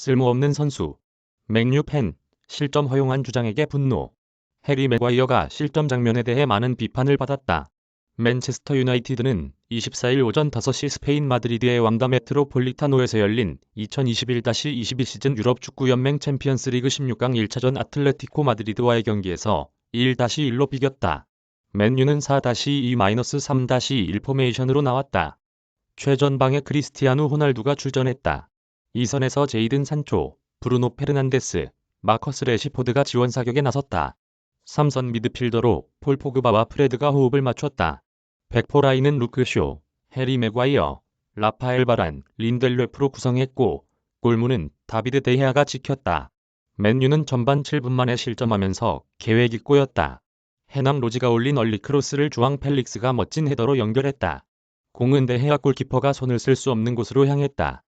쓸모없는 선수. 맥뉴 팬, 실점 허용한 주장에게 분노. 해리 맥과이어가 실점 장면에 대해 많은 비판을 받았다. 맨체스터 유나이티드는 24일 오전 5시 스페인 마드리드의 왕다 메트로폴리타노에서 열린 2021-22 시즌 유럽 축구연맹 챔피언스리그 16강 1차전 아틀레티코 마드리드와의 경기에서 1-1로 비겼다. 맨유는 4-2-3-1 포메이션으로 나왔다. 최전방에 크리스티아누 호날두가 출전했다. 이 선에서 제이든 산초, 브루노 페르난데스, 마커스 레시포드가 지원 사격에 나섰다. 삼선 미드필더로 폴 포그바와 프레드가 호흡을 맞췄다. 백포 라인은 루크쇼, 해리 맥과이어, 라파엘 바란, 린델레프로 구성했고 골문은 다비드 데헤아가 지켰다. 맨유는 전반 7분 만에 실점하면서 계획이 꼬였다. 해남 로지가 올린 얼리 크로스를 주앙 펠릭스가 멋진 헤더로 연결했다. 공은 데헤아 골키퍼가 손을 쓸 수 없는 곳으로 향했다.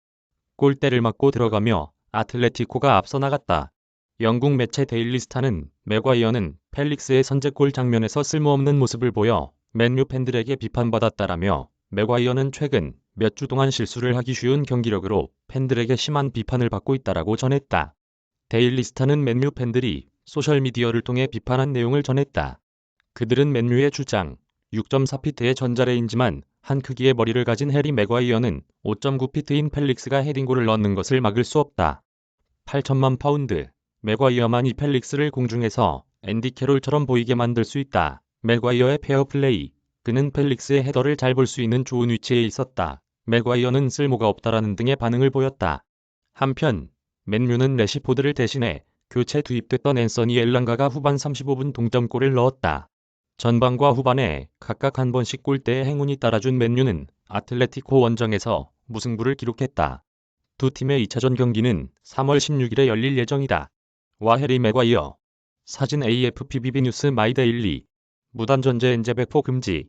골대를 맞고 들어가며 아틀레티코가 앞서 나갔다. 영국 매체 데일리스타는 맥과이어는 펠릭스의 선제골 장면에서 쓸모없는 모습을 보여 맨유 팬들에게 비판받았다라며 맥과이어는 최근 몇 주 동안 실수를 하기 쉬운 경기력으로 팬들에게 심한 비판을 받고 있다라고 전했다. 데일리스타는 맨유 팬들이 소셜미디어를 통해 비판한 내용을 전했다. 그들은 맨유의 주장 6.4피트의 전자레인지만 한 크기의 머리를 가진 해리 맥과이어는 5.9피트인 펠릭스가 헤딩골을 넣는 것을 막을 수 없다. 8천만 파운드 맥과이어만 이 펠릭스를 공중에서 앤디 캐롤처럼 보이게 만들 수 있다. 맥과이어의 페어플레이. 그는 펠릭스의 헤더를 잘 볼 수 있는 좋은 위치에 있었다. 맥과이어는 쓸모가 없다라는 등의 반응을 보였다. 한편 맨유는 레시포드를 대신해 교체 투입됐던 앤서니 엘랑가가 후반 35분 동점골을 넣었다. 전반과 후반에 각각 한 번씩 골대의 행운이 따라준 맨유는 아틀레티코 원정에서 무승부를 기록했다. 두 팀의 2차전 경기는 3월 16일에 열릴 예정이다. 와해리 맥과이어 사진 AFPBB 뉴스 마이데일리 무단전제 엔제백포 금지